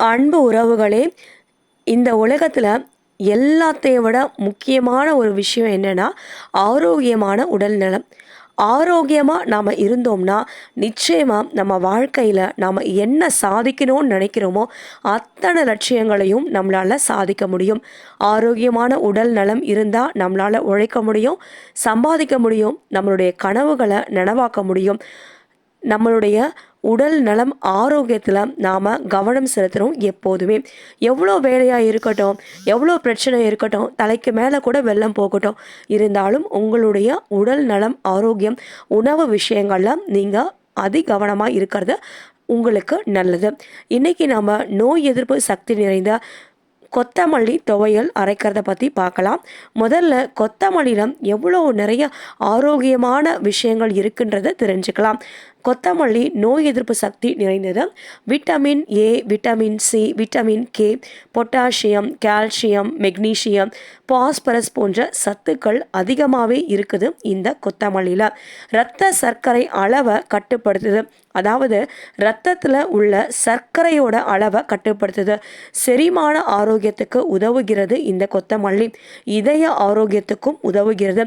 அன்பு உறவுகளே இந்த உலகத்தில் எல்லாத்தையும் விட முக்கியமான ஒரு விஷயம் என்னென்னா ஆரோக்கியமான உடல் நலம். ஆரோக்கியமாக நாம் இருந்தோம்னா நிச்சயமாக நம்ம வாழ்க்கையில் நாம் என்ன சாதிக்கணும்னு நினைக்கிறோமோ அத்தனை லட்சியங்களையும் நம்மளால் சாதிக்க முடியும். ஆரோக்கியமான உடல் நலம் இருந்தால் நம்மளால் உழைக்க முடியும் சம்பாதிக்க முடியும் நம்மளுடைய கனவுகளை நனவாக்க முடியும். நம்மளுடைய உடல் நலம் ஆரோக்கியத்தில் நாம் கவனம் செலுத்துகிறோம் எப்போதுமே. எவ்வளோ வேலையாக இருக்கட்டும் எவ்வளோ பிரச்சனை இருக்கட்டும் தலைக்கு மேலே கூட வெள்ளம் போகட்டும். இருந்தாலும் உங்களுடைய உடல் நலம் ஆரோக்கியம் உணவு விஷயங்களில் நீங்கள் அதி கவனமாக இருக்கிறது உங்களுக்கு நல்லது. இன்றைக்கி நாம் நோய் எதிர்ப்பு சக்தி நிறைந்த கொத்தமல்லி துவையல் அரைக்கிறத பற்றி பார்க்கலாம். முதல்ல கொத்தமல்லியில் எவ்வளோ நிறைய ஆரோக்கியமான விஷயங்கள் இருக்குன்றதை தெரிஞ்சுக்கலாம். கொத்தமல்லி நோய் எதிர்ப்பு சக்தி நிறைந்தது. Vitamin A vitamin C vitamin K potassium calcium magnesium phosphorus போன்ற சத்துக்கள் அதிகமாகவே இருக்குது இந்த கொத்தமல்லியில். இரத்த சர்க்கரை அளவை கட்டுப்படுத்துது. அதாவது இரத்தத்தில் உள்ள சர்க்கரையோட அளவை கட்டுப்படுத்துது. செரிமான ஆரோக்கியம் ஆரோக்கியத்துக்கு உதவுகிறது இந்த கொத்தமல்லி. இதய ஆரோக்கியத்துக்கும் உதவுகிறது.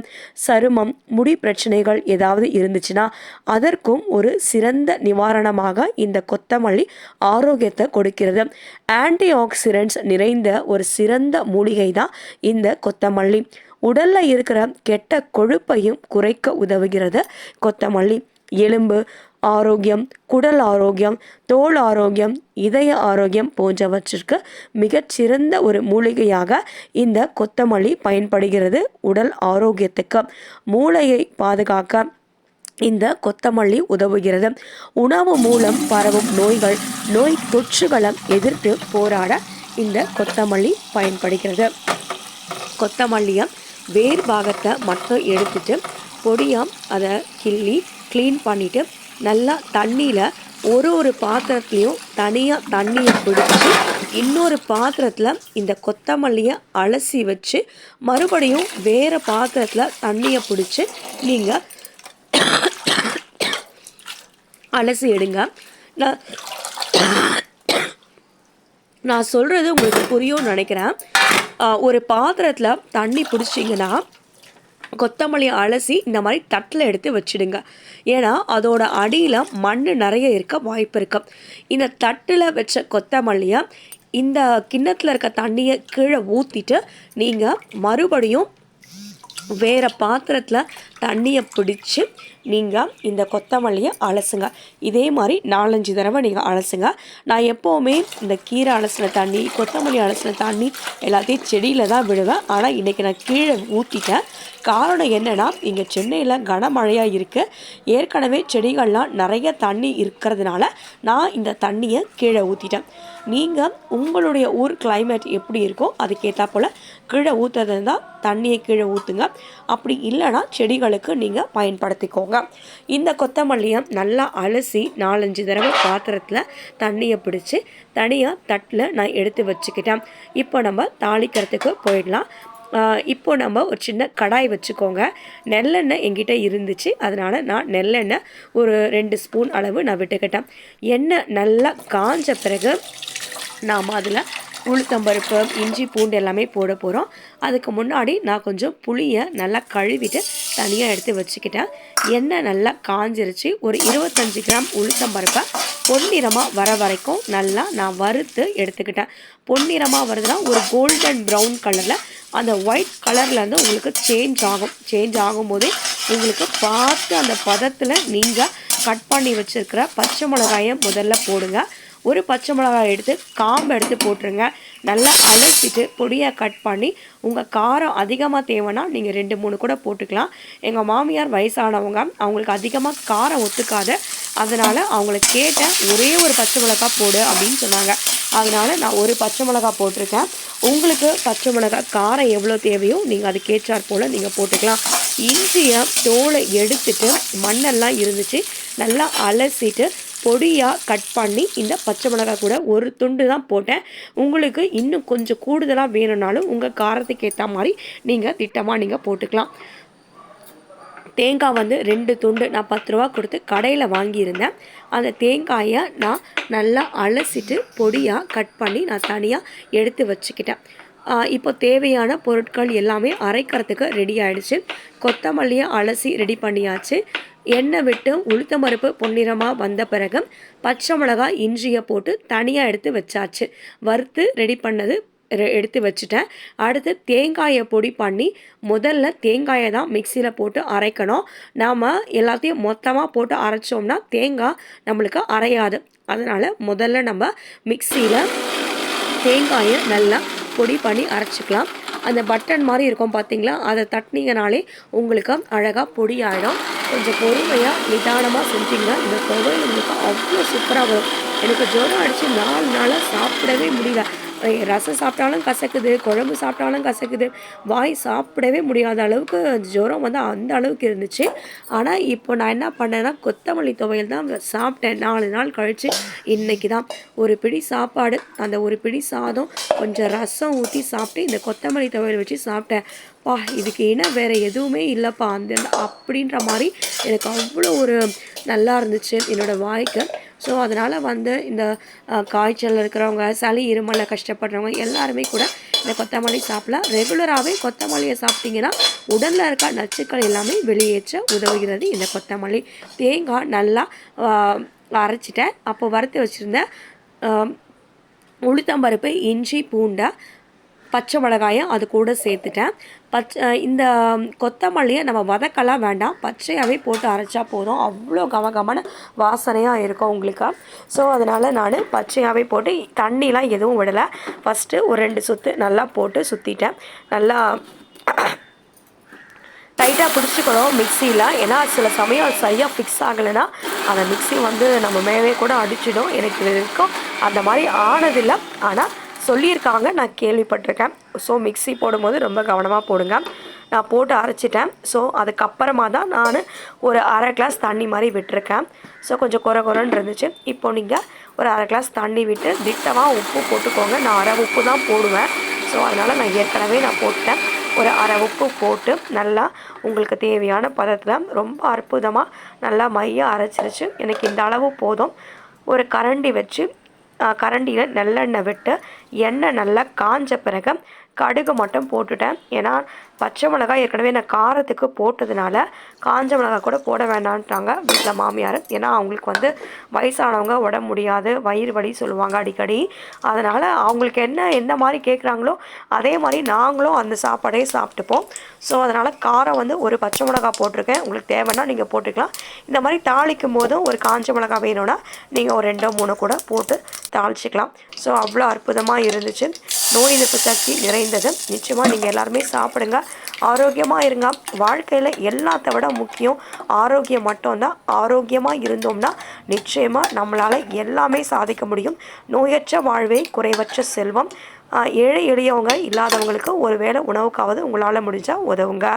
சருமம் முடி பிரச்சனைகள் ஏதாவது இருந்துச்சுன்னா அதற்கும் ஒரு சிறந்த நிவாரணமாக இந்த கொத்தமல்லி ஆரோக்கியத்தை கொடுக்கிறது. ஆன்டி ஆக்சிடென்ட்ஸ் நிறைந்த ஒரு சிறந்த மூலிகை தான் இந்த கொத்தமல்லி. உடலில் இருக்கிற கெட்ட கொழுப்பையும் குறைக்க உதவுகிறது கொத்தமல்லி. எலும்பு ஆரோக்கியம் குடல் ஆரோக்கியம் தோல் ஆரோக்கியம் இதய ஆரோக்கியம் போன்றவற்றிற்கு மிகச்சிறந்த ஒரு மூலிகையாக இந்த கொத்தமல்லி பயன்படுகிறது. உடல் ஆரோக்கியத்துக்கு மூளையை பாதுகாக்க இந்த கொத்தமல்லி உதவுகிறது. உணவு மூலம் பரவும் நோய்கள் நோய் தொற்றுகளை எதிர்த்து போராட இந்த கொத்தமல்லி பயன்படுகிறது. கொத்தமல்லியை வேர் பாகத்தை மட்டும் எடுத்துட்டு பொடியாக அதை கிள்ளி க்ளீன் பண்ணிவிட்டு நல்லா தண்ணியில் ஒரு ஒரு பாத்திரத்துலேயும் தனியாக தண்ணியை பிடிச்சி இன்னொரு பாத்திரத்தில் இந்த கொத்தமல்லியை அலசி வச்சு மறுபடியும் வேறு பாத்திரத்தில் தண்ணியை பிடிச்சி நீங்கள் அலசி எடுங்க. நான் நான் சொல்கிறது உங்களுக்கு புரியும்னு நினைக்கிறேன். ஒரு பாத்திரத்தில் தண்ணி பிடிச்சிங்கன்னா கொத்தமல்லியை அலசி இந்த மாதிரி தட்டில் எடுத்து வச்சுடுங்க. ஏன்னா அதோட அடியில் மண் நிறைய இருக்க வாய்ப்பு இருக்குது இந்த தட்டில் வச்ச கொத்தமல்லியை இந்த கிண்ணத்தில் இருக்க தண்ணியை கீழே ஊற்றிட்டு நீங்கள் மறுபடியும் வேறு பாத்திரத்தில் தண்ணியை பிடிச்சி நீங்கள் இந்த கொத்தமல்லியை அலசுங்க. இதே மாதிரி நாலஞ்சு தடவை நீங்கள் அலசுங்க. நான் எப்போவுமே இந்த கீரை அலசின தண்ணி கொத்தமல்லி அலசின தண்ணி எல்லாத்தையும் செடியில் தான் விடுவேன். ஆனால் இன்றைக்கி நான் கீழே ஊற்றிட்டேன் காரணம் என்னென்னா இங்கே சென்னையில் கனமழையாக இருக்குது ஏற்கனவே செடிகள்லாம் நிறைய தண்ணி இருக்கிறதுனால நான் இந்த தண்ணியை கீழே ஊற்றிட்டேன் நீங்கள் உங்களுடைய ஊர் கிளைமேட் எப்படி இருக்கோ அதுக்கேற்றா போல் கீழே ஊற்றுறது தான் தண்ணியை கீழே ஊற்றுங்க அப்படி இல்லைனா செடிகளுக்கு நீங்கள் பயன்படுத்திக்கோங்க. இந்த கொத்தமல்லியை நல்லா அலசி நாலஞ்சு தடவை பாத்திரத்தில் தண்ணியை பிடிச்சி தனியாக தட்டில் நான் எடுத்து வச்சுக்கிட்டேன். இப்போ நம்ம தாளிக்கிறதுக்கு போயிடலாம். இப்போ நம்ம ஒரு சின்ன கடாய் வச்சுக்கோங்க. நெல்லெண்ணெய் எங்கிட்ட இருந்துச்சு. அதனால் நான் நெல்லெண்ணெய் ஒரு ரெண்டு ஸ்பூன் அளவு நான் விட்டுக்கிட்டேன். எண்ணெய் நல்லா காஞ்ச பிறகு நாம் அதில் உளுத்தம்பருப்பு இஞ்சி பூண்டு எல்லாமே போட போகிறோம் அதுக்கு முன்னாடி நான் கொஞ்சம் புளியை நல்லா கழுவிட்டு தனியாக எடுத்து வச்சுக்கிட்டேன். எண்ணெய் நல்லா காஞ்சிருச்சு. ஒரு இருபத்தஞ்சி கிராம் உளுத்தம்பருப்பை பொன்னிறமாக வர வரைக்கும் நல்லா நான் வறுத்து எடுத்துக்கிட்டேன். பொன்னிறமாக வருதுன்னா ஒரு கோல்டன் ப்ரௌன் கலரில் அந்த ஒயிட் கலர்லேருந்து உங்களுக்கு சேஞ்ச் ஆகும். சேஞ்ச் ஆகும்போதே உங்களுக்கு பார்த்து அந்த பதத்தில் நீங்கள் கட் பண்ணி வச்சுருக்கிற பச்சை மிளகாயை முதல்ல போடுங்க. ஒரு பச்சை மிளகாய் எடுத்து காம்பு எடுத்து போட்டுருங்க. நல்லா அலசிட்டு பொடியாக கட் பண்ணி உங்கள் காரம் அதிகமாக தேவைன்னா நீங்கள் ரெண்டு மூணு கூட போட்டுக்கலாம். எங்கள் மாமியார் வயசானவங்க அவங்களுக்கு அதிகமாக காரம் ஒத்துக்காத அதனால் அவங்கள கேட்டேன் ஒரே ஒரு பச்சை மிளகாய் போடு அப்படின்னு சொன்னாங்க. அதனால் நான் ஒரு பச்சை மிளகாய் போட்டிருக்கேன். உங்களுக்கு பச்சை மிளகாய் காரம் எவ்வளோ தேவையோ நீங்கள் அதுக்கேற்றாற் போல் நீங்கள் போட்டுக்கலாம். இஞ்சியை தோலை எடுத்துட்டு மண்ணெல்லாம் இருந்துச்சு நல்லா அலசிட்டு பொடியாக கட் பண்ணி இந்த பச்சை மிளகாய் கூட ஒரு துண்டு தான் போட்டேன். உங்களுக்கு இன்னும் கொஞ்சம் கூடுதலாக வேணும்னாலும் உங்கள் காரத்துக்கு ஏற்ற மாதிரி நீங்கள் திட்டமாக நீங்கள் போட்டுக்கலாம். தேங்காய் வந்து ரெண்டு துண்டு நான் பத்து ரூபா கொடுத்து கடையில் வாங்கியிருந்தேன். அந்த தேங்காயை நான் நல்லா அலசிட்டு பொடியாக கட் பண்ணி நான் தனியாக எடுத்து வச்சுக்கிட்டேன். இப்போ தேவையான பொருட்கள் எல்லாமே அரைக்கிறதுக்கு ரெடி ஆகிடுச்சு கொத்தமல்லியை அலசி ரெடி பண்ணியாச்சு. எண்ணெய் விட்டு உளுத்த மறுப்பு பொன்னிறமாக வந்த பிறகு பச்சை மிளகாய் இஞ்சியை போட்டு தனியாக எடுத்து வச்சாச்சு. வறுத்து ரெடி பண்ணது எடுத்து வச்சுட்டேன். அடுத்து தேங்காயை பொடி பண்ணி முதல்ல தேங்காயை தான் மிக்சியில் போட்டு அரைக்கணும். நாம் எல்லாத்தையும் மொத்தமாக போட்டு அரைச்சோம்னா தேங்காய் நம்மளுக்கு அரையாது. அதனால் முதல்ல நம்ம மிக்சியில் தேங்காயை நல்லா பொடி பண்ணி அரைச்சிக்கலாம். அந்த பட்டன் மாதிரி இருக்கும் பார்த்தீங்களா அதை தட்டினீங்கனாலே உங்களுக்கு அழகாக பொடி ஆகிடும் கொஞ்சம் பொறுமையாக நிதானமாக செஞ்சீங்கன்னா இந்த தொகை உங்களுக்கு அவ்வளோ சூப்பராக வரும். எனக்கு ஜுரம் அடித்து நாலு நாளாக சாப்பிடவே முடியல. ரசம் சாப்பிட்டாலும் கசக்குது குழம்பு சாப்பிட்டாலும் கசக்குது. வாய் சாப்பிடவே முடியாத அளவுக்கு ஜுரம் வந்து அந்த அளவுக்கு இருந்துச்சு. ஆனால் இப்போ நான் என்ன பண்ணேன்னா கொத்தமல்லி துவையல் தான் சாப்பிட்டேன். நாலு நாள் கழித்து இன்றைக்கி தான் ஒரு பிடி சாப்பாடு அந்த ஒரு பிடி சாதம் கொஞ்சம் ரசம் ஊற்றி சாப்பிட்டு இந்த கொத்தமல்லி துவையல் வச்சு சாப்பிட்டேன். பா இதுக்கு இன வேறு எதுவுமே இல்லைப்பா. அந்த அப்படின்ற மாதிரி எனக்கு அவ்வளோ ஒரு நல்லா இருந்துச்சு என்னோடய வாய்க்கு. ஸோ அதனால் வந்து இந்த காய்ச்சல் இருக்கிறவங்க சளி இருமலை கஷ்டப்படுறவங்க எல்லாருமே கூட இந்த கொத்தமல்லி சாப்பிடலாம். ரெகுலராகவே கொத்தமல்லியை சாப்பிட்டிங்கன்னா உடலில் இருக்க நச்சுக்கள் எல்லாமே வெளியேற்ற உதவுகிறது. இந்த கொத்தமல்லி தேங்காய் நல்லா அரைச்சிட்டேன். அப்போ வறுத்து வச்சுருந்தேன் உளுத்தம்பருப்பு இஞ்சி பூண்டை பச்சை மிளகாயை அது கூட சேர்த்துட்டேன். பச்சை இந்த கொத்தமல்லியை நம்ம வதக்கலாம் வேண்டாம். பச்சையாகவே போட்டு அரைச்சா போதும். அவ்வளோ கமகமான வாசனையாக இருக்கும் உங்களுக்கு. ஸோ அதனால் நான் பச்சையாகவே போட்டு தண்ணிலாம் எதுவும் விடலை. ஃபஸ்ட்டு ஒரு ரெண்டு சுற்று நல்லா போட்டு சுற்றிட்டேன் நல்லா டைட்டாக பிடிச்சிக்கணும் மிக்சியில். ஏன்னா சில சமயம் சரியாக ஃபிக்ஸ் ஆகலைன்னா அந்த மிக்சி வந்து நம்ம மேலே கூட அடிச்சிடும். எனக்கு இருக்கும் அந்த மாதிரி ஆனதில்லை. ஆனால் சொல்லியிருக்காங்க நான் கேள்விப்பட்டிருக்கேன். ஸோ மிக்சி போடும்போது ரொம்ப கவனமாக போடுங்க. நான் போட்டு அரைச்சிட்டேன். ஸோ அதுக்கப்புறமா தான் நான் ஒரு அரை கிளாஸ் தண்ணி மாதிரி விட்டுருக்கேன். ஸோ கொஞ்சம் குறை குறைன்னு இருந்துச்சு. இப்போ நீங்கள் ஒரு அரை கிளாஸ் தண்ணி விட்டு திட்டமாக உப்பு போட்டுக்கோங்க. நான் அரை உப்பு தான் போடுவேன். ஸோ அதனால் நான் ஏற்கனவே நான் போட்டேன் ஒரு அரை உப்பு போட்டு நல்லா உங்களுக்கு தேவையான பதத்தில் ரொம்ப அற்புதமாக நல்லா மைய அரைச்சிருச்சு. எனக்கு இந்த அளவு போதும். ஒரு கரண்டி வச்சு கரண்டியில் நல்லெண்ணெய் விட்டு எண்ணெய் நல்லா காஞ்ச பிறகு கடுகு மட்டும் போட்டுட்டேன். ஏன்னா பச்சை மிளகாய் ஏற்கனவே நான் காரத்துக்கு போட்டதுனால காஞ்ச மிளகாய் கூட போட வேண்டான்ட்டாங்க வீட்டில் மாமியார். ஏன்னா அவங்களுக்கு வந்து வயசானவங்க உடம்பு முடியாது வயிறு வலி சொல்லுவாங்க அடிக்கடி. அதனால் அவங்களுக்கு என்ன எந்த மாதிரி கேட்குறாங்களோ அதே மாதிரி நாங்களும் அந்த சாப்பாடே சாப்பிட்டுப்போம். ஸோ அதனால் காரம் வந்து ஒரு பச்சை மிளகாய் போட்டிருக்கேன். உங்களுக்கு தேவைன்னா நீங்கள் போட்டுக்கலாம். இந்த மாதிரி தாளிக்கும் போதும் ஒரு காஞ்ச மிளகாய் வேணும்னா நீங்கள் ஒரு ரெண்டோ மூணோ கூட போட்டு தாளிச்சிக்கலாம். ஸோ அவ்வளோ அற்புதமாக இருந்துச்சு. நோய் எதிர்ப்பு சக்தி நிறைந்தது நிச்சயமாக நீங்கள் எல்லாருமே சாப்பிடுங்க. ஆரோக்கியமாக இருங்க. வாழ்க்கையில் எல்லாத்த விட முக்கியம் ஆரோக்கியம் மட்டும்தான். ஆரோக்கியமாக இருந்தோம்னா நிச்சயமாக நம்மளால் எல்லாமே சாதிக்க முடியும். நோயற்ற வாழ்வே குறைவற்ற செல்வம். ஏழை எளியவங்க இல்லாதவங்களுக்கு ஒரு வேளை உணவுக்காவது உங்களால் முடிஞ்சால் உதவுங்க.